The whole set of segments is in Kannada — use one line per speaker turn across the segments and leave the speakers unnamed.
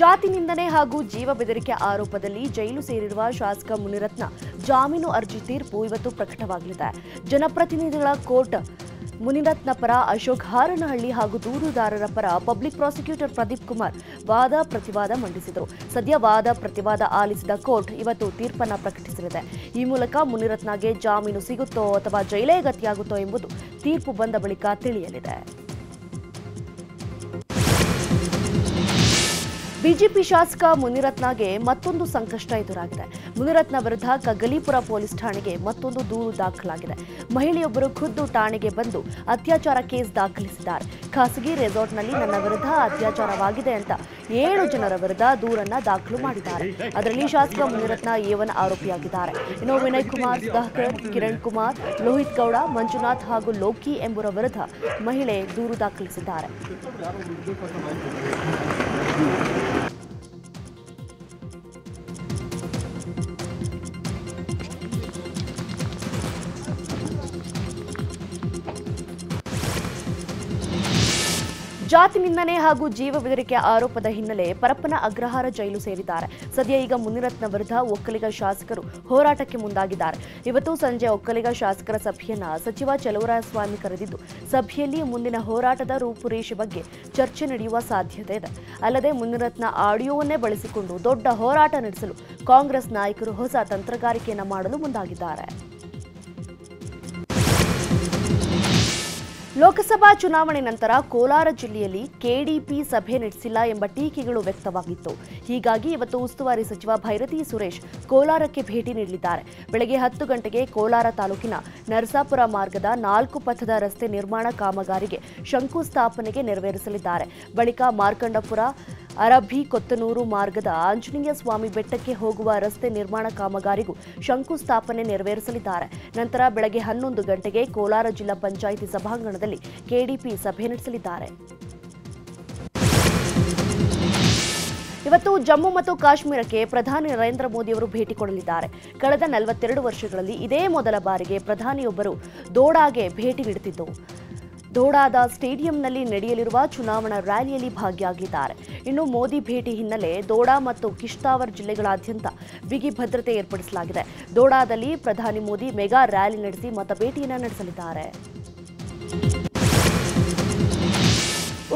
ಜಾತಿ ನಿಂದನೆ ಹಾಗೂ ಜೀವ ಬೆದರಿಕೆ ಆರೋಪದಲ್ಲಿ ಜೈಲು ಸೇರಿರುವ ಶಾಸಕ ಮುನಿರತ್ನ ಜಾಮೀನು ಅರ್ಜಿ ತೀರ್ಪು ಇವತ್ತು ಪ್ರಕಟವಾಗಲಿದೆ. ಜನಪ್ರತಿನಿಧಿಗಳ ಕೋರ್ಟ್ ಮುನಿರತ್ನ ಪರ ಅಶೋಕ್ ಹಾರನಹಳ್ಳಿ ಹಾಗೂ ದೂರುದಾರರ ಪರ ಪಬ್ಲಿಕ್ ಪ್ರಾಸಿಕ್ಯೂಟರ್ ಪ್ರದೀಪ್ ಕುಮಾರ್ ವಾದ ಪ್ರತಿವಾದ ಮಂಡಿಸಿದರು. ಸದ್ಯ ವಾದ ಪ್ರತಿವಾದ ಆಲಿಸಿದ ಕೋರ್ಟ್ ಇವತ್ತು ತೀರ್ಪನ್ನ ಪ್ರಕಟಿಸಲಿದೆ. ಈ ಮೂಲಕ ಮುನಿರತ್ನಗೆ ಜಾಮೀನು ಸಿಗುತ್ತೋ ಅಥವಾ ಜೈಲೇ ಗತಿಯಾಗುತ್ತೋ ಎಂಬುದು ತೀರ್ಪು ಬಂದ ಬಳಿಕ ತಿಳಿಯಲಿದೆ. ಬಿಜೆಪಿ ಶಾಸಕ ಮುನಿರತ್ನಗೆ ಮತ್ತೊಂದು ಸಂಕಷ್ಟ ಎದುರಾಗಿದೆ. ಮುನಿರತ್ನ ವಿರುದ್ಧ ಕಗಲೀಪುರ ಪೊಲೀಸ್ ಠಾಣೆಗೆ ಮತ್ತೊಂದು ದೂರು ದಾಖಲಾಗಿದೆ. ಮಹಿಳೆಯೊಬ್ಬರು ಖುದ್ದು ಠಾಣೆಗೆ ಬಂದು ಅತ್ಯಾಚಾರ ಕೇಸ್ ದಾಖಲಿಸಿದ್ದಾರೆ. ಖಾಸಗಿ ರೆಸಾರ್ಟ್ನಲ್ಲಿ ನನ್ನ ವಿರುದ್ಧ ಅತ್ಯಾಚಾರವಾಗಿದೆ ಅಂತ ಏಳು ಜನರ ವಿರುದ್ಧ ದೂರನ್ನ ದಾಖಲು ಮಾಡಿದ್ದಾರೆ. ಅದರಲ್ಲಿ ಶಾಸಕ ಮುನಿರತ್ನ ಏವನ್ ಆರೋಪಿಯಾಗಿದ್ದಾರೆ. ಇನ್ನು ವಿನಯ್ ಕುಮಾರ್, ಸುಧಾಕರ್, ಕಿರಣ್ ಕುಮಾರ್, ಲೋಹಿತ್ ಗೌಡ, ಮಂಜುನಾಥ್ ಹಾಗೂ ಲೋಕಿ ಎಂಬುವರ ವಿರುದ್ಧ ಮಹಿಳೆ ದೂರು ದಾಖಲಿಸಿದ್ದಾರೆ. ಜಾತಿ ನಿಂದನೆ ಹಾಗೂ ಜೀವ ಬೆದರಿಕೆ ಆರೋಪದ ಹಿನ್ನೆಲೆ ಪರಪ್ಪನ ಅಗ್ರಹಾರ ಜೈಲು ಸೇರಿದ್ದಾರೆ. ಸದ್ಯ ಈಗ ಮುನಿರತ್ನ ವಿರುದ್ಧ ಒಕ್ಕಲಿಗ ಶಾಸಕರು ಹೋರಾಟಕ್ಕೆ ಮುಂದಾಗಿದ್ದಾರೆ. ಇವತ್ತು ಸಂಜೆ ಒಕ್ಕಲಿಗ ಶಾಸಕರ ಸಭೆಯನ್ನ ಸಚಿವ ಚಲುವರಾಯಸ್ವಾಮಿ ಕರೆದಿದ್ದು, ಸಭೆಯಲ್ಲಿ ಮುಂದಿನ ಹೋರಾಟದ ರೂಪುರೇಷೆ ಬಗ್ಗೆ ಚರ್ಚೆ ನಡೆಯುವ ಸಾಧ್ಯತೆ ಇದೆ. ಅಲ್ಲದೆ ಮುನಿರತ್ನ ಆಡಿಯೋವನ್ನೇ ಬಳಸಿಕೊಂಡು ದೊಡ್ಡ ಹೋರಾಟ ನಡೆಸಲು ಕಾಂಗ್ರೆಸ್ ನಾಯಕರು ಹೊಸ ತಂತ್ರಗಾರಿಕೆಯನ್ನು ಮಾಡಲು ಮುಂದಾಗಿದ್ದಾರೆ. ಲೋಕಸಭಾ ಚುನಾವಣೆ ನಂತರ ಕೋಲಾರ ಜಿಲ್ಲೆಯಲ್ಲಿ ಕೆಡಿಪಿ ಸಭೆ ನಡೆಸಿಲ್ಲ ಎಂಬ ಟೀಕೆಗಳು ವ್ಯಕ್ತವಾಗಿತ್ತು. ಹೀಗಾಗಿ ಇವತ್ತು ಉಸ್ತುವಾರಿ ಸಚಿವ ಭೈರತಿ ಸುರೇಶ್ ಕೋಲಾರಕ್ಕೆ ಭೇಟಿ ನೀಡಲಿದ್ದಾರೆ. ಬೆಳಗ್ಗೆ ಹತ್ತು ಗಂಟೆಗೆ ಕೋಲಾರ ತಾಲೂಕಿನ ನರಸಾಪುರ ಮಾರ್ಗದ ನಾಲ್ಕು ಪಥದ ರಸ್ತೆ ನಿರ್ಮಾಣ ಕಾಮಗಾರಿಗೆ ಶಂಕುಸ್ಥಾಪನೆಗೆ ನೆರವೇರಿಸಲಿದ್ದಾರೆ. ಬಳಿಕ ಮಾರ್ಕಂಡಪುರ ಅರಬ್ಬಿ ಕೊತ್ತನೂರು ಮಾರ್ಗದ ಆಂಜನೇಯ ಸ್ವಾಮಿ ಬೆಟ್ಟಕ್ಕೆ ಹೋಗುವ ರಸ್ತೆ ನಿರ್ಮಾಣ ಕಾಮಗಾರಿಗೂ ಶಂಕುಸ್ಥಾಪನೆ ನೆರವೇರಿಸಲಿದ್ದಾರೆ. ನಂತರ ಬೆಳಗ್ಗೆ ಹನ್ನೊಂದು ಗಂಟೆಗೆ ಕೋಲಾರ ಜಿಲ್ಲಾ ಪಂಚಾಯಿತಿ ಸಭಾಂಗಣದಲ್ಲಿ ಕೆಡಿಪಿ ಸಭೆ ನಡೆಸಲಿದ್ದಾರೆ. ಇವತ್ತು ಜಮ್ಮು ಮತ್ತು ಕಾಶ್ಮೀರಕ್ಕೆ ಪ್ರಧಾನಿ ನರೇಂದ್ರ ಮೋದಿ ಅವರು ಭೇಟಿ ಕೊಡಲಿದ್ದಾರೆ. ಕಳೆದ ನಲವತ್ತೆರಡು ವರ್ಷಗಳಲ್ಲಿ ಇದೇ ಮೊದಲ ಬಾರಿಗೆ ಪ್ರಧಾನಿಯೊಬ್ಬರು ದೋಡಾಗೆ ಭೇಟಿ ನೀಡುತ್ತಿದ್ದು. ದೋಡಾದ ಸ್ಟೇಡಿಯಂನಲ್ಲಿ ನಡೆಯಲಿರುವ ಚುನಾವಣಾ ರ್ಯಾಲಿಯಲ್ಲಿ ಭಾಗಿಯಾಗಿದ್ದಾರೆ. ಇನ್ನು ಮೋದಿ ಭೇಟಿ ಹಿನ್ನೆಲೆ ದೋಡಾ ಮತ್ತು ಕಿಶ್ತಾವರ್ ಜಿಲ್ಲೆಗಳಾದ್ಯಂತ ಬಿಗಿ ಭದ್ರತೆ ಏರ್ಪಡಿಸಲಾಗಿದೆ. ದೋಡಾದಲ್ಲಿ ಪ್ರಧಾನಿ ಮೋದಿ ಮೆಗಾ ರ್ಯಾಲಿ ನಡೆಸಿ ಮತಭೇಟಿಯನ್ನು ನಡೆಸಲಿದ್ದಾರೆ.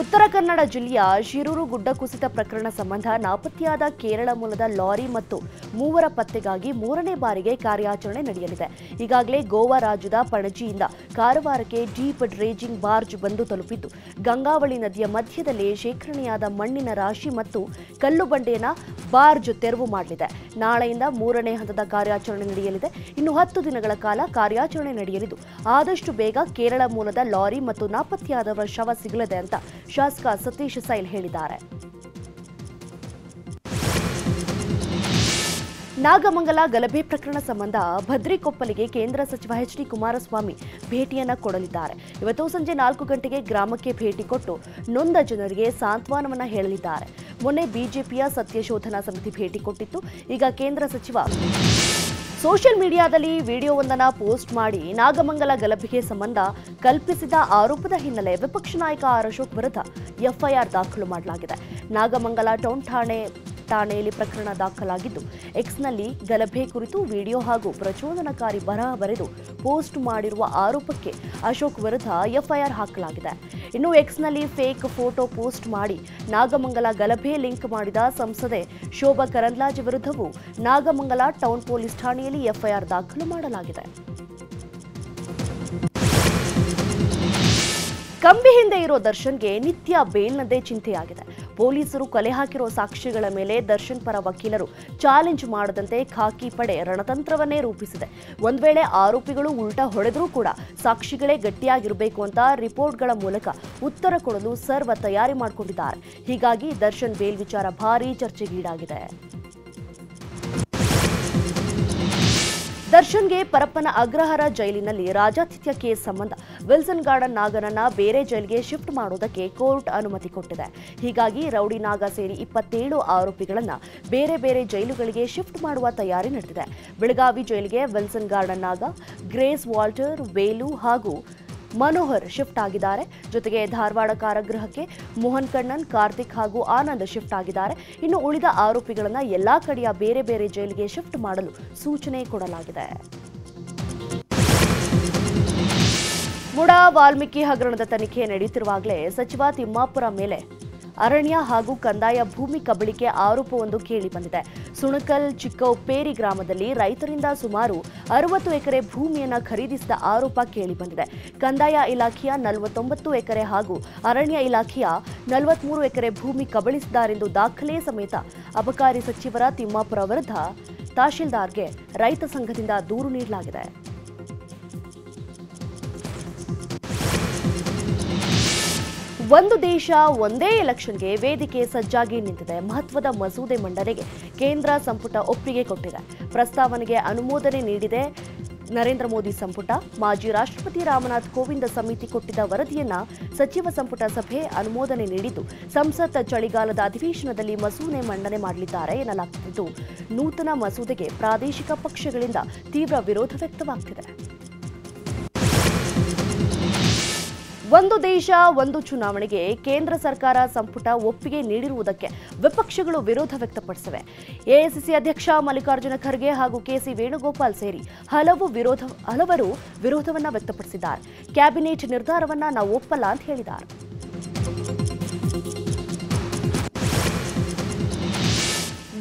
ಉತ್ತರ ಕನ್ನಡ ಜಿಲ್ಲೆಯ ಶಿರೂರು ಗುಡ್ಡ ಕುಸಿತ ಪ್ರಕರಣ ಸಂಬಂಧ ನಾಪತ್ತೆಯಾದ ಕೇರಳ ಮೂಲದ ಲಾರಿ ಮತ್ತು ಮೂವರ ಪತ್ತೆಗಾಗಿ ಮೂರನೇ ಬಾರಿಗೆ ಕಾರ್ಯಾಚರಣೆ ನಡೆಯಲಿದೆ. ಈಗಾಗಲೇ ಗೋವಾ ರಾಜ್ಯದ ಪಣಜಿಯಿಂದ ಕಾರವಾರಕ್ಕೆ ಡೀಪ್ ಡ್ರೇಜಿಂಗ್ ಬಾರ್ಜ್ ಬಂದು ತಲುಪಿದ್ದು ಗಂಗಾವಳಿ ನದಿಯ ಮಧ್ಯದಲ್ಲಿ ಶೇಖರಣೆಯಾದ ಮಣ್ಣಿನ ರಾಶಿ ಮತ್ತು ಕಲ್ಲು ಬಂಡೆಯನ್ನ ಬಾರ್ಜ್ ತೆರವು ಮಾಡಲಿದೆ. ನಾಳೆಯಿಂದ ಮೂರನೇ ಹಂತದ ಕಾರ್ಯಾಚರಣೆ ನಡೆಯಲಿದೆ. ಇನ್ನು ಹತ್ತು ದಿನಗಳ ಕಾಲ ಕಾರ್ಯಾಚರಣೆ ನಡೆಯಲಿದ್ದು, ಆದಷ್ಟು ಬೇಗ ಕೇರಳ ಮೂಲದ ಲಾರಿ ಮತ್ತು ನಾಪತ್ತೆಯಾದವರ ಶವ ಸಿಗಲಿದೆ ಅಂತ ಶಾಸಕ ಸತೀಶ್ ಸೈಲ್ ಹೇಳಿದ್ದಾರೆ. ನಾಗಮಂಗಲ ಗಲಭೆ ಪ್ರಕರಣ ಸಂಬಂಧ ಭದ್ರಿಕೊಪ್ಪಲಿಗೆ ಕೇಂದ್ರ ಸಚಿವ ಎಚ್ ಡಿ ಕುಮಾರಸ್ವಾಮಿ ಭೇಟಿಯನ್ನ ಕೊಡಲಿದ್ದಾರೆ. ಇವತ್ತು ಸಂಜೆ ನಾಲ್ಕು ಗಂಟೆಗೆ ಗ್ರಾಮಕ್ಕೆ ಭೇಟಿ ಕೊಟ್ಟು ನೊಂದ ಜನರಿಗೆ ಸಾಂತ್ವನವನ್ನ ಹೇಳಲಿದ್ದಾರೆ. ಮೊನ್ನೆ ಬಿಜೆಪಿಯ ಸತ್ಯಶೋಧನಾ ಸಮಿತಿ ಭೇಟಿ ಕೊಟ್ಟಿತ್ತು. ಈಗ ಕೇಂದ್ರ ಸಚಿವ ಸೋಷಿಯಲ್ ಮೀಡಿಯಾದಲ್ಲಿ ವಿಡಿಯೋವೊಂದನ್ನು ಪೋಸ್ಟ್ ಮಾಡಿ ನಾಗಮಂಗಲ ಗಲಭೆಗೆ ಸಂಬಂಧ ಕಲ್ಪಿಸಿದ ಆರೋಪದ ಹಿನ್ನೆಲೆ ವಿಪಕ್ಷ ನಾಯಕ ಆರ್ ಅಶೋಕ್ ವಿರುದ್ಧ ಎಫ್ಐಆರ್ ದಾಖಲು ಮಾಡಲಾಗಿದೆ. ನಾಗಮಂಗಲ ಟೌನ್ ಠಾಣೆ ಠಾಣೆಯಲ್ಲಿ ಪ್ರಕರಣ ದಾಖಲಾಗಿದ್ದು ಎಕ್ಸ್ನಲ್ಲಿ ಗಲಭೆ ಕುರಿತು ವಿಡಿಯೋ ಹಾಗೂ ಪ್ರಚೋದನಕಾರಿ ಬರಹ ಬರೆದು ಪೋಸ್ಟ್ ಮಾಡಿರುವ ಆರೋಪಕ್ಕೆ ಅಶೋಕ್ ವಿರುದ್ಧ ಎಫ್ಐಆರ್ ಹಾಕಲಾಗಿದೆ. ಇನ್ನು ಎಕ್ಸ್ನಲ್ಲಿ ಫೇಕ್ ಫೋಟೋ ಪೋಸ್ಟ್ ಮಾಡಿ ನಾಗಮಂಗಲ ಗಲಭೆ ಲಿಂಕ್ ಮಾಡಿದ ಸಂಸದೆ ಶೋಭಾ ಕರಂದ್ಲಾಜೆ ವಿರುದ್ಧವೂ ನಾಗಮಂಗಲ ಟೌನ್ ಪೊಲೀಸ್ ಠಾಣೆಯಲ್ಲಿ ಎಫ್ಐಆರ್ ದಾಖಲು ಮಾಡಲಾಗಿದೆ. ಕಂಬಿ ಹಿಂದೆ ಇರೋ ದರ್ಶನ್ಗೆ ನಿತ್ಯ ಬೇಲ್ನದೇ ಚಿಂತೆಯಾಗಿದೆ. ಪೊಲೀಸರು ಕಲೆ ಹಾಕಿರೋ ಸಾಕ್ಷಿಗಳ ಮೇಲೆ ದರ್ಶನ್ ಪರ ವಕೀಲರು ಚಾಲೆಂಜ್ ಮಾಡದಂತೆ ಖಾಕಿ ಪಡೆ ರಣತಂತ್ರವನ್ನೇ ರೂಪಿಸಿದೆ. ಒಂದು ವೇಳೆ ಆರೋಪಿಗಳು ಉಲ್ಟಾ ಹೊಡೆದ್ರೂ ಕೂಡ ಸಾಕ್ಷಿಗಳೇ ಗಟ್ಟಿಯಾಗಿರಬೇಕು ಅಂತ ರಿಪೋರ್ಟ್ಗಳ ಮೂಲಕ ಉತ್ತರ ಕೊಡಲು ಸರ್ವ ತಯಾರಿ ಮಾಡಿಕೊಂಡಿದ್ದಾರೆ. ಹೀಗಾಗಿ ದರ್ಶನ್ ಬೇಲ್ ವಿಚಾರ ಭಾರೀ ಚರ್ಚೆಗೀಡಾಗಿದೆ. ದರ್ಶನ್ಗೆ ಪರಪ್ಪನ ಅಗ್ರಹಾರ ಜೈಲಿನಲ್ಲಿ ರಾಜಾತಿಥ್ಯ ಕೇಸ್ ಸಂಬಂಧ ವಿಲ್ಸನ್ ಗಾರ್ಡನ್ ನಾಗನನ್ನ ಬೇರೆ ಜೈಲಿಗೆ ಶಿಫ್ಟ್ ಮಾಡೋದಕ್ಕೆ ಕೋರ್ಟ್ ಅನುಮತಿ ಕೊಟ್ಟಿದೆ. ಹೀಗಾಗಿ ರೌಡಿ ನಾಗ ಸೇರಿ ಇಪ್ಪತ್ತೇಳು ಆರೋಪಿಗಳನ್ನ ಬೇರೆ ಬೇರೆ ಜೈಲುಗಳಿಗೆ ಶಿಫ್ಟ್ ಮಾಡುವ ತಯಾರಿ ನಡೆದಿದೆ. ಬೆಳಗಾವಿ ಜೈಲಿಗೆ Wilson Garden Naga Grace Walter, Velu ಹಾಗೂ ಮನೋಹರ್ ಶಿಫ್ಟ್ ಆಗಿದ್ದಾರೆ. ಜೊತೆಗೆ ಧಾರವಾಡ ಕಾರಾಗೃಹಕ್ಕೆ ಮೋಹನ್ ಕಣ್ಣನ್, ಕಾರ್ತಿಕ್ ಹಾಗೂ ಆನಂದ್ ಶಿಫ್ಟ್ ಆಗಿದ್ದಾರೆ. ಇನ್ನು ಉಳಿದ ಆರೋಪಿಗಳನ್ನ ಎಲ್ಲಾ ಕಡೆಯ ಬೇರೆ ಬೇರೆ ಜೈಲಿಗೆ ಶಿಫ್ಟ್ ಮಾಡಲು ಸೂಚನೆ ಕೊಡಲಾಗಿದೆ. ಮುಡಾ ವಾಲ್ಮೀಕಿ ಹಗರಣದ ತನಿಖೆ ನಡೆಯುತ್ತಿರುವಾಗಲೇ ಸಚಿವ ತಿಮ್ಮಾಪುರ ಮೇಲೆ ಅರಣ್ಯ ಹಾಗೂ ಕಂದಾಯ ಭೂಮಿ ಕಬಳಿಕೆ ಆರೋಪವೊಂದು ಕೇಳಿಬಂದಿದೆ ಸುಣಕಲ್ ಚಿಕ್ಕೌಪೇರಿ ಗ್ರಾಮದಲ್ಲಿ ರೈತರಿಂದ ಸುಮಾರು ಅರವತ್ತು ಎಕರೆ ಭೂಮಿಯನ್ನು ಖರೀದಿಸಿದ ಆರೋಪ ಕೇಳಿಬಂದಿದೆ ಕಂದಾಯ ಇಲಾಖೆಯ ನಲವತ್ತೊಂಬತ್ತು ಎಕರೆ ಹಾಗೂ ಅರಣ್ಯ ಇಲಾಖೆಯ ನಲವತ್ಮೂರು ಎಕರೆ ಭೂಮಿ ಕಬಳಿಸಿದ್ದಾರೆಂದು ದಾಖಲೆ ಸಮೇತ ಅಬಕಾರಿ ಸಚಿವರ ತಿಮ್ಮಾಪುರ ವಿರುದ್ಧ ತಹಶೀಲ್ದಾರ್ಗೆ ರೈತ ಸಂಘದಿಂದ ದೂರು ನೀಡಲಾಗಿದೆ. ಒಂದು ದೇಶ ಒಂದೇ ಎಲೆಕ್ಷನ್ಗೆ ವೇದಿಕೆ ಸಜ್ಜಾಗಿ ನಿಂತಿದೆ. ಮಹತ್ವದ ಮಸೂದೆ ಮಂಡನೆಗೆ ಕೇಂದ್ರ ಸಂಪುಟ ಒಪ್ಪಿಗೆ ಕೊಟ್ಟಿದೆ. ಪ್ರಸ್ತಾವನೆಗೆ ಅನುಮೋದನೆ ನೀಡಿದೆ ನರೇಂದ್ರ ಮೋದಿ ಸಂಪುಟ. ಮಾಜಿ ರಾಷ್ಟ್ರಪತಿ ರಾಮನಾಥ್ ಕೋವಿಂದ ಸಮಿತಿ ಕೊಟ್ಟಿದ್ದ ವರದಿಯನ್ನ ಸಚಿವ ಸಂಪುಟ ಸಭೆ ಅನುಮೋದನೆ ನೀಡಿದ್ದು, ಸಂಸತ್ ಚಳಿಗಾಲದ ಅಧಿವೇಶನದಲ್ಲಿ ಮಸೂದೆ ಮಂಡನೆ ಮಾಡಲಿದ್ದಾರೆ ಎನ್ನಲಾಗುತ್ತಿದ್ದು ನೂತನ ಮಸೂದೆಗೆ ಪ್ರಾದೇಶಿಕ ಪಕ್ಷಗಳಿಂದ ತೀವ್ರ ವಿರೋಧ ವ್ಯಕ್ತವಾಗ್ತಿದೆ. ಒಂದು ದೇಶ, ಒಂದು ಚುನಾವಣೆಗೆ ಕೇಂದ್ರ ಸರ್ಕಾರ ಸಂಪುಟ ಒಪ್ಪಿಗೆ ನೀಡಿರುವುದಕ್ಕೆ ವಿಪಕ್ಷಗಳು ವಿರೋಧ ವ್ಯಕ್ತಪಡಿಸಿವೆ. ಎಐಸಿಸಿ ಅಧ್ಯಕ್ಷ ಮಲ್ಲಿಕಾರ್ಜುನ ಖರ್ಗೆ ಹಾಗೂ ಕೆಸಿ ವೇಣುಗೋಪಾಲ್ ಸೇರಿ ಹಲವು ವಿರೋಧ, ಹಲವರು ವಿರೋಧವನ್ನ ವ್ಯಕ್ತಪಡಿಸಿದ್ದಾರೆ. ಕ್ಯಾಬಿನೆಟ್ ನಿರ್ಧಾರವನ್ನ ನಾವು ಒಪ್ಪಲ್ಲ ಅಂತ ಹೇಳಿದ್ದಾರೆ.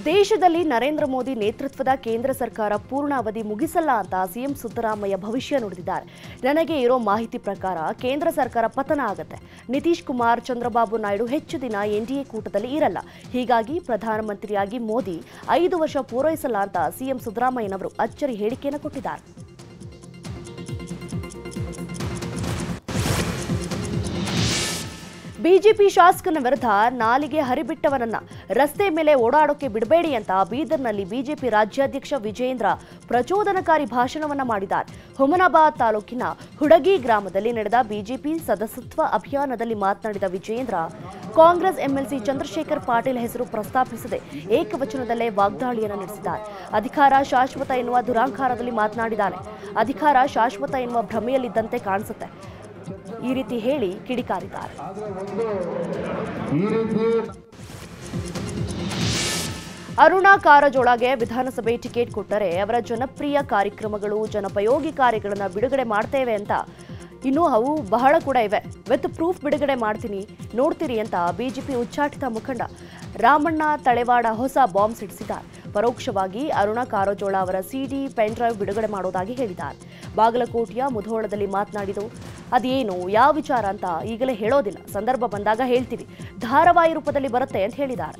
ದೇಶದಲ್ಲಿ ನರೇಂದ್ರ ಮೋದಿ ನೇತೃತ್ವದ ಕೇಂದ್ರ ಸರ್ಕಾರ ಪೂರ್ಣ ಅವಧಿ ಮುಗಿಸಲ್ಲ ಅಂತ ಸಿಎಂ ಸಿದ್ದರಾಮಯ್ಯ ಭವಿಷ್ಯ ನುಡಿದಿದ್ದಾರೆ. ನನಗೆ ಇರೋ ಮಾಹಿತಿ ಪ್ರಕಾರ ಕೇಂದ್ರ ಸರ್ಕಾರ ಪತನ ಆಗುತ್ತೆ. ನಿತೀಶ್ ಕುಮಾರ್, ಚಂದ್ರಬಾಬು ನಾಯ್ಡು ಹೆಚ್ಚು ದಿನ ಎನ್ಡಿಎ ಕೂಟದಲ್ಲಿ ಇರಲ್ಲ. ಹೀಗಾಗಿ ಪ್ರಧಾನಮಂತ್ರಿಯಾಗಿ ಮೋದಿ ಐದು ವರ್ಷ ಪೂರೈಸಲ್ಲ ಅಂತ ಸಿಎಂ ಸಿದ್ದರಾಮಯ್ಯನವರು ಅಚ್ಚರಿ ಹೇಳಿಕೆಯನ್ನು ಕೊಟ್ಟಿದ್ದಾರೆ. ಬಿಜೆಪಿ ಶಾಸಕನ ವಿರುದ್ಧ ನಾಲಿಗೆ ಹರಿಬಿಟ್ಟವನನ್ನ ರಸ್ತೆ ಮೇಲೆ ಓಡಾಡೋಕೆ ಬಿಡಬೇಡಿ ಅಂತ ಬೀದರ್ನಲ್ಲಿ ಬಿಜೆಪಿ ರಾಜ್ಯಾಧ್ಯಕ್ಷ ವಿಜೇಂದ್ರ ಪ್ರಚೋದನಕಾರಿ ಭಾಷಣವನ್ನ ಮಾಡಿದ್ದಾರೆ. ಹುಮನಾಬಾದ್ ತಾಲೂಕಿನ ಹುಡಗಿ ಗ್ರಾಮದಲ್ಲಿ ನಡೆದ ಬಿಜೆಪಿ ಸದಸ್ಯತ್ವ ಅಭಿಯಾನದಲ್ಲಿ ಮಾತನಾಡಿದ ವಿಜೇಂದ್ರ ಕಾಂಗ್ರೆಸ್ ಎಂಎಲ್ಸಿ ಚಂದ್ರಶೇಖರ್ ಪಾಟೀಲ್ ಹೆಸರು ಪ್ರಸ್ತಾಪಿಸದೆ ಏಕವಚನದಲ್ಲೇ ವಾಗ್ದಾಳಿಯನ್ನು ನಡೆಸಿದ್ದಾರೆ. ಅಧಿಕಾರ ಶಾಶ್ವತ ಎನ್ನುವ ದುರಾಂಕಾರದಲ್ಲಿ ಮಾತನಾಡಿದ್ದಾನೆ. ಅಧಿಕಾರ ಶಾಶ್ವತ ಎನ್ನುವ ಭ್ರಮೆಯಲ್ಲಿದ್ದಂತೆ ಕಾಣಿಸುತ್ತೆ. ಈ ರೀತಿ ಹೇಳಿ ಕಿಡಿಕಾರಿದ್ದಾರೆ. ಅರುಣಾ ಕಾರಜೋಳಗೆ ವಿಧಾನಸಭೆ ಟಿಕೆಟ್ ಕೊಟ್ಟರೆ ಅವರ ಜನಪ್ರಿಯ ಕಾರ್ಯಕ್ರಮಗಳು, ಜನಪಯೋಗಿ ಕಾರ್ಯಗಳನ್ನು ಬಿಡುಗಡೆ ಮಾಡ್ತೇವೆ ಅಂತ. ಇನ್ನೂ ಅವು ಬಹಳ ಕೂಡ ಇವೆ. ವಿತ್ ಪ್ರೂಫ್ ಬಿಡುಗಡೆ ಮಾಡ್ತೀನಿ, ನೋಡ್ತೀರಿ ಅಂತ ಬಿಜೆಪಿ ಉಚ್ಚಾಟಿತ ಮುಖಂಡ ರಾಮಣ್ಣ ತಳೆವಾಡ ಹೊಸ ಬಾಂಬ್ ಸಿಡಿಸಿದ್ದಾರೆ. ಪರೋಕ್ಷವಾಗಿ ಅರುಣಾ ಕಾರಜೋಳ ಅವರ ಸಿಡಿ ಪೆನ್ ಡ್ರೈವ್ ಬಿಡುಗಡೆ ಮಾಡೋದಾಗಿ ಹೇಳಿದ್ದಾರೆ. ಬಾಗಲಕೋಟೆಯ ಮುಧೋಳದಲ್ಲಿ ಮಾತನಾಡಿದರು. ಅದೇನು, ಯಾವ ವಿಚಾರ ಅಂತ ಈಗಲೇ ಹೇಳೋದಿಲ್ಲ. ಸಂದರ್ಭ ಬಂದಾಗ ಹೇಳ್ತೀವಿ. ಧಾರಾವಾಹಿ ರೂಪದಲ್ಲಿ ಬರುತ್ತೆ ಅಂತ ಹೇಳಿದ್ದಾರೆ.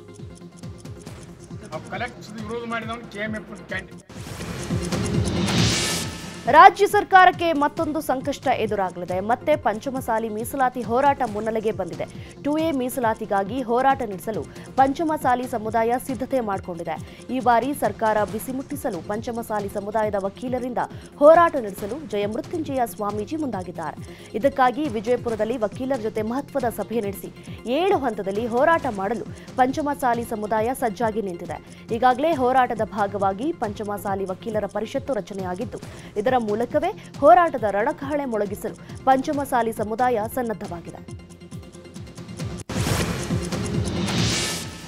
ರಾಜ್ಯ ಸರ್ಕಾರಕ್ಕೆ ಮತ್ತೊಂದು ಸಂಕಷ್ಟ ಎದುರಾಗಲಿದೆ. ಮತ್ತೆ ಪಂಚಮಸಾಲಿ ಮೀಸಲಾತಿ ಹೋರಾಟ ಮುನ್ನೆಲೆಗೆ ಬಂದಿದೆ. ಟು ಎ ಮೀಸಲಾತಿಗಾಗಿ ಹೋರಾಟ ನಡೆಸಲು ಪಂಚಮಸಾಲಿ ಸಮುದಾಯ ಸಿದ್ಧತೆ ಮಾಡಿಕೊಂಡಿದೆ. ಈ ಬಾರಿ ಸರ್ಕಾರ ಬಿಸಿ ಮುಟ್ಟಿಸಲು ಪಂಚಮಸಾಲಿ ಸಮುದಾಯದ ವಕೀಲರಿಂದ ಹೋರಾಟ ನಡೆಸಲು ಜಯಮೃತ್ಯುಂಜಯ ಸ್ವಾಮೀಜಿ ಮುಂದಾಗಿದ್ದಾರೆ. ಇದಕ್ಕಾಗಿ ವಿಜಯಪುರದಲ್ಲಿ ವಕೀಲರ ಜೊತೆ ಮಹತ್ವದ ಸಭೆ ನಡೆಸಿ ಏಳು ಹಂತದಲ್ಲಿ ಹೋರಾಟ ಮಾಡಲು ಪಂಚಮಸಾಲಿ ಸಮುದಾಯ ಸಜ್ಜಾಗಿ ನಿಂತಿದೆ. ಈಗಾಗಲೇ ಹೋರಾಟದ ಭಾಗವಾಗಿ ಪಂಚಮಸಾಲಿ ವಕೀಲರ ಪರಿಷತ್ತು ರಚನೆಯಾಗಿದ್ದು, ಇದರ ಮೂಲಕವೇ ಹೋರಾಟದ ರಣಕಹಳೆ ಮೊಳಗಿಸಲು ಪಂಚಮಸಾಲಿ ಸಮುದಾಯ ಸನ್ನದ್ಧವಾಗಿದೆ.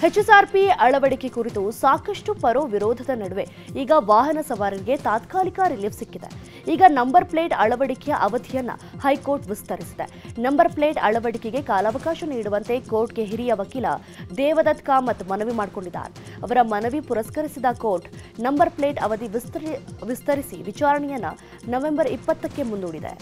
ಎಚ್ಎಸ್ಆರ್ಪಿ ಅಳವಡಿಕೆ ಕುರಿತು ಸಾಕಷ್ಟು ಪರೋ ವಿರೋಧದ ನಡುವೆ ಈಗ ವಾಹನ ಸವಾರರಿಗೆ ತಾತ್ಕಾಲಿಕ ರಿಲೀಫ್ ಸಿಕ್ಕಿದೆ. ಈಗ ನಂಬರ್ ಪ್ಲೇಟ್ ಅಳವಡಿಕೆಯ ಅವಧಿಯನ್ನು ಹೈಕೋರ್ಟ್ ವಿಸ್ತರಿಸಿದೆ. ನಂಬರ್ ಪ್ಲೇಟ್ ಅಳವಡಿಕೆಗೆ ಕಾಲಾವಕಾಶ ನೀಡುವಂತೆ ಕೋರ್ಟ್ಗೆ ಹಿರಿಯ ವಕೀಲ ದೇವದತ್ ಕಾಮತ್ ಮನವಿ ಮಾಡಿಕೊಂಡಿದ್ದಾರೆ. ಅವರ ಮನವಿ ಪುರಸ್ಕರಿಸಿದ ಕೋರ್ಟ್ ನಂಬರ್ ಪ್ಲೇಟ್ ಅವಧಿ ವಿಸ್ತರಿ, ವಿಸ್ತರಿಸಿ ವಿಚಾರಣೆಯನ್ನು ನವೆಂಬರ್ ಇಪ್ಪತ್ತಕ್ಕೆ ಮುಂದೂಡಿದೆ.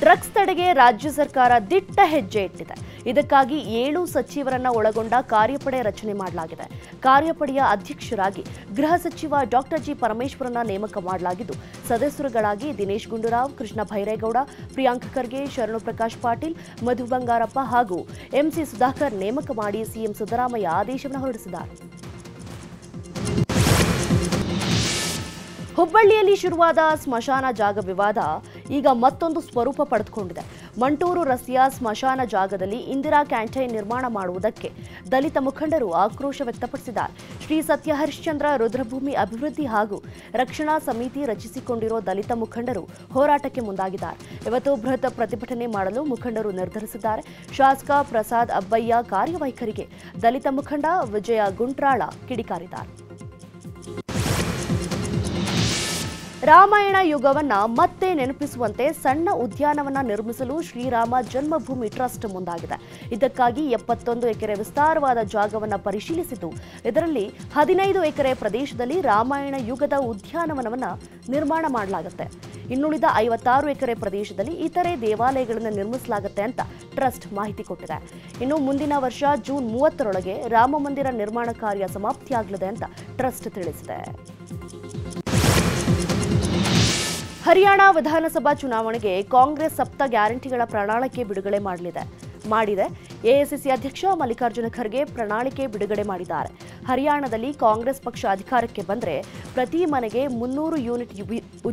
ಡ್ರಗ್ಸ್ ತಡೆಗೆ ರಾಜ್ಯ ಸರ್ಕಾರ ದಿಟ್ಟ ಹೆಜ್ಜೆ ಇಟ್ಟಿದೆ. ಇದಕ್ಕಾಗಿ ಏಳು ಸಚಿವರನ್ನ ಒಳಗೊಂಡ ಕಾರ್ಯಪಡೆ ರಚನೆ ಮಾಡಲಾಗಿದೆ. ಕಾರ್ಯಪಡೆಯ ಅಧ್ಯಕ್ಷರಾಗಿ ಗೃಹ ಸಚಿವ ಡಾಕ್ಟರ್ ಜಿ ಪರಮೇಶ್ವರನ ನೇಮಕ ಮಾಡಲಾಗಿದ್ದು, ಸದಸ್ಯರುಗಳಾಗಿ ದಿನೇಶ್ ಗುಂಡೂರಾವ್, ಕೃಷ್ಣ ಭೈರೇಗೌಡ, ಪ್ರಿಯಾಂಕ್ ಖರ್ಗೆ, ಶರಣು ಪ್ರಕಾಶ್ ಪಾಟೀಲ್, ಮಧು ಬಂಗಾರಪ್ಪ ಹಾಗೂ ಎಂಸಿ ಸುಧಾಕರ್ ನೇಮಕ ಮಾಡಿ ಸಿಎಂ ಸಿದ್ದರಾಮಯ್ಯ ಆದೇಶವನ್ನು ಹೊರಡಿಸಿದ್ದಾರೆ. ಹುಬ್ಬಳ್ಳಿಯಲ್ಲಿ ಶುರುವಾದ ಸ್ಮಶಾನ ಜಾಗ ವಿವಾದ ಈಗ ಮತ್ತೊಂದು ಸ್ವರೂಪ ಪಡೆದುಕೊಂಡಿದೆ. ಮಂಟೂರು ರಸ್ತೆಯ ಸ್ಮಶಾನ ಜಾಗದಲ್ಲಿ ಇಂದಿರಾ ಕ್ಯಾಂಟೀನ್ ನಿರ್ಮಾಣ ಮಾಡುವುದಕ್ಕೆ ದಲಿತ ಮುಖಂಡರು ಆಕ್ರೋಶ ವ್ಯಕ್ತಪಡಿಸಿದ್ದಾರೆ. ಶ್ರೀ ಸತ್ಯಹರಿಶ್ಚಂದ್ರ ರುದ್ರಭೂಮಿ ಅಭಿವೃದ್ಧಿ ಹಾಗೂ ರಕ್ಷಣಾ ಸಮಿತಿ ರಚಿಸಿಕೊಂಡಿರೋ ದಲಿತ ಮುಖಂಡರು ಹೋರಾಟಕ್ಕೆ ಮುಂದಾಗಿದ್ದಾರೆ. ಇವತ್ತು ಬೃಹತ್ ಪ್ರತಿಭಟನೆ ಮಾಡಲು ಮುಖಂಡರು ನಿರ್ಧರಿಸಿದ್ದಾರೆ. ಶಾಸಕ ಪ್ರಸಾದ್ ಅಬ್ಬಯ್ಯ ಕಾರ್ಯವೈಖರಿಗೆ ದಲಿತ ಮುಖಂಡ ವಿಜಯ ಗುಂಟ್ರಾಳ ಕಿಡಿಕಾರಿದ್ದಾರೆ. ರಾಮಾಯಣ ಯುಗವನ್ನ ಮತ್ತೆ ನೆನಪಿಸುವಂತೆ ಸಣ್ಣ ಉದ್ಯಾನವನ ನಿರ್ಮಿಸಲು ಶ್ರೀರಾಮ ಜನ್ಮಭೂಮಿ ಟ್ರಸ್ಟ್ ಮುಂದಾಗಿದೆ. ಇದಕ್ಕಾಗಿ ಎಪ್ಪತ್ತೊಂದು ಎಕರೆ ವಿಸ್ತಾರವಾದ ಜಾಗವನ್ನು ಪರಿಶೀಲಿಸಿದ್ದು, ಇದರಲ್ಲಿ ಹದಿನೈದು ಎಕರೆ ಪ್ರದೇಶದಲ್ಲಿ ರಾಮಾಯಣ ಯುಗದ ಉದ್ಯಾನವನವನ್ನು ನಿರ್ಮಾಣ ಮಾಡಲಾಗುತ್ತೆ. ಇನ್ನುಳಿದ ಐವತ್ತಾರು ಎಕರೆ ಪ್ರದೇಶದಲ್ಲಿ ಇತರೆ ದೇವಾಲಯಗಳನ್ನು ನಿರ್ಮಿಸಲಾಗುತ್ತೆ ಅಂತ ಟ್ರಸ್ಟ್ ಮಾಹಿತಿ ಕೊಟ್ಟಿದೆ. ಇನ್ನು ಮುಂದಿನ ವರ್ಷ ಜೂನ್ ಮೂವತ್ತರೊಳಗೆ ರಾಮ ಮಂದಿರ ನಿರ್ಮಾಣ ಕಾರ್ಯ ಸಮಾಪ್ತಿಯಾಗಲಿದೆ ಅಂತ ಟ್ರಸ್ಟ್ ತಿಳಿಸಿದೆ. ಹರಿಯಾಣ ವಿಧಾನಸಭಾ ಚುನಾವಣೆಗೆ ಕಾಂಗ್ರೆಸ್ ಸಪ್ತ ಗ್ಯಾರಂಟಿಗಳ ಪ್ರಣಾಳಿಕೆ ಬಿಡುಗಡೆ ಮಾಡಲಿದೆ. ಮಾಡಿದೆ. ಎಐಸಿಸಿ ಅಧ್ಯಕ್ಷ ಮಲ್ಲಿಕಾರ್ಜುನ ಖರ್ಗೆ ಪ್ರಣಾಳಿಕೆ ಬಿಡುಗಡೆ ಮಾಡಿದ್ದಾರೆ. ಹರಿಯಾಣದಲ್ಲಿ ಕಾಂಗ್ರೆಸ್ ಪಕ್ಷ ಅಧಿಕಾರಕ್ಕೆ ಬಂದರೆ ಪ್ರತಿ ಮನೆಗೆ ಮುನ್ನೂರು ಯೂನಿಟ್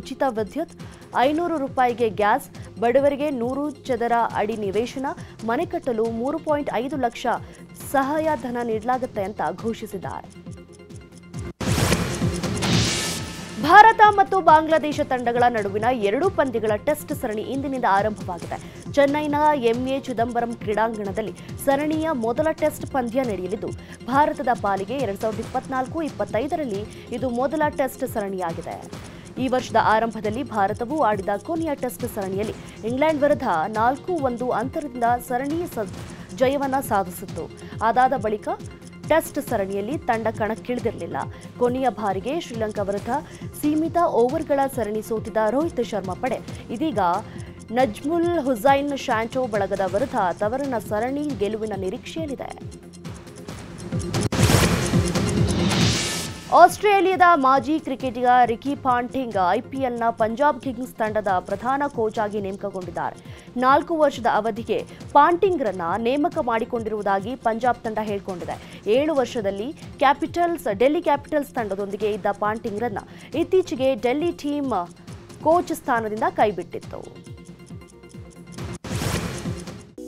ಉಚಿತ ವಿದ್ಯುತ್, ಐನೂರು ರೂಪಾಯಿಗೆ ಗ್ಯಾಸ್, ಬಡವರಿಗೆ ನೂರು ಚದರ ಅಡಿ ನಿವೇಶನ, ಮನೆ ಕಟ್ಟಲು ಮೂರು ಪಾಯಿಂಟ್ ಐದು ಲಕ್ಷ ಸಹಾಯಧನ ನೀಡಲಾಗುತ್ತೆ ಅಂತ ಘೋಷಿಸಿದ್ದಾರೆ. ಭಾರತ ಮತ್ತು ಬಾಂಗ್ಲಾದೇಶ ತಂಡಗಳ ನಡುವಿನ ಎರಡೂ ಪಂದ್ಯಗಳ ಟೆಸ್ಟ್ ಸರಣಿ ಇಂದಿನಿಂದ ಆರಂಭವಾಗಿದೆ. ಚೆನ್ನೈನ ಎಂಎ ಚಿದಂಬರಂ ಕ್ರೀಡಾಂಗಣದಲ್ಲಿ ಸರಣಿಯ ಮೊದಲ ಟೆಸ್ಟ್ ಪಂದ್ಯ ನಡೆಯಲಿದ್ದು, ಭಾರತದ ಪಾಲಿಗೆ ಎರಡ್ ಸಾವಿರದ ಇಪ್ಪತ್ನಾಲ್ಕು ಇಪ್ಪತ್ತೈದರಲ್ಲಿ ಇದು ಮೊದಲ ಟೆಸ್ಟ್ ಸರಣಿಯಾಗಿದೆ. ಈ ವರ್ಷದ ಆರಂಭದಲ್ಲಿ ಭಾರತವು ಆಡಿದ ಕೊನೆಯ ಟೆಸ್ಟ್ ಸರಣಿಯಲ್ಲಿ ಇಂಗ್ಲೆಂಡ್ ವಿರುದ್ಧ ನಾಲ್ಕು ಒಂದು ಅಂತರದಿಂದ ಸರಣಿ ಜಯವನ್ನ ಸಾಧಿಸಿತ್ತು. ಅದಾದ ಬಳಿಕ ಟೆಸ್ಟ್ ಸರಣಿಯಲ್ಲಿ ತಂಡ ಕಣಕ್ಕಿಳಿದಿರಲಿಲ್ಲ. ಕೊನೆಯ ಬಾರಿಗೆ ಶ್ರೀಲಂಕಾ ವಿರುದ್ಧ ಸೀಮಿತ ಓವರ್ಗಳ ಸರಣಿ ಸೋತಿದ ರೋಹಿತ್ ಶರ್ಮಾ ಪಡೆ. ಇದೀಗ ನಜ್ಮುಲ್ ಹುಸೈನ್ ಶಾಂಚೋ ಬಳಗದ ವಿರುದ್ಧ ತವರಿನ ಸರಣಿ ಗೆಲುವಿನ ನಿರೀಕ್ಷೆಯಲ್ಲಿದೆ. ಆಸ್ಟ್ರೇಲಿಯಾದ ಮಾಜಿ ಕ್ರಿಕೆಟಿಗ ರಿಕಿ ಪಾಂಟಿಂಗ್ ಐಪಿಎಲ್ನ ಪಂಜಾಬ್ ಕಿಂಗ್ಸ್ ತಂಡದ ಪ್ರಧಾನ ಕೋಚ್ ಆಗಿ ನೇಮಕಗೊಂಡಿದ್ದಾರೆ. ನಾಲ್ಕು ವರ್ಷದ ಅವಧಿಗೆ ಪಾಂಟಿಂಗ್ರನ್ನ ನೇಮಕ ಮಾಡಿಕೊಂಡಿರುವುದಾಗಿ ಪಂಜಾಬ್ ತಂಡ ಹೇಳಿಕೊಂಡಿದೆ. ಏಳು ವರ್ಷದಲ್ಲಿ ಕ್ಯಾಪಿಟಲ್ಸ್, ಡೆಲ್ಲಿ ಕ್ಯಾಪಿಟಲ್ಸ್ ತಂಡದೊಂದಿಗೆ ಇದ್ದ ಪಾಂಟಿಂಗ್ರನ್ನ ಇತ್ತೀಚೆಗೆ ಡೆಲ್ಲಿ ಟೀಮ್ ಕೋಚ್ ಸ್ಥಾನದಿಂದ ಕೈಬಿಟ್ಟಿತ್ತು.